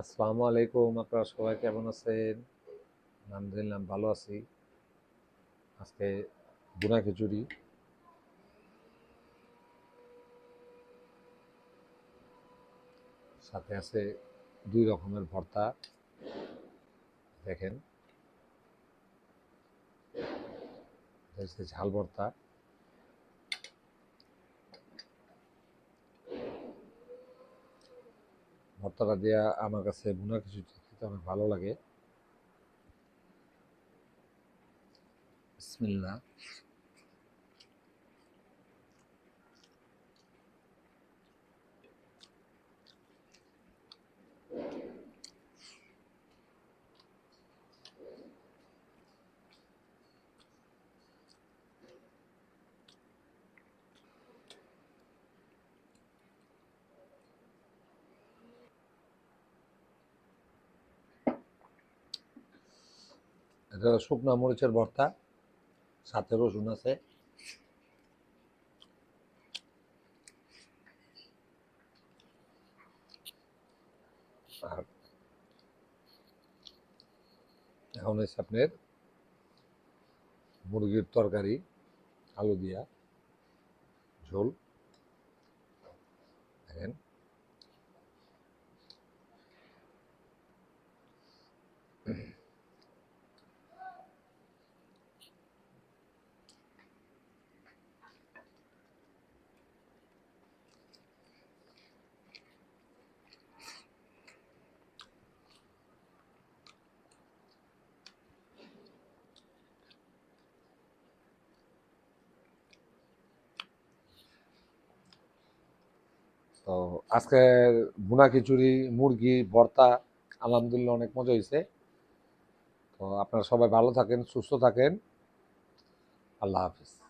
আসসালামু আলাইকুম, আপনারা সবাই কেমন আছেন? আলহামদুলিল্লাহ, ভালো আছি। আজকে বুনা খিচুড়ি। সাথে আছে দুই রকমের ভর্তা। দেখেন। ঝাল ভর্তা। ভর্তাটা দেওয়া আমার কাছে বোনার কিছু খেতে অনেক ভালো লাগে। বিসমিল্লাহ। এটা শুকনা মরিচের ভর্তা, সাথে রসুন আছে। আর এখন হচ্ছে আপনার মুরগির তরকারি, আলু দিয়া, ঝোল। দেখেন। তো আজকে বুনা খিচুড়ি, মুরগি, ভর্তা, আলহামদুলিল্লাহ অনেক মজা হয়েছে তো আপনারা সবাই ভালো থাকেন, সুস্থ থাকেন। আল্লাহ হাফিজ।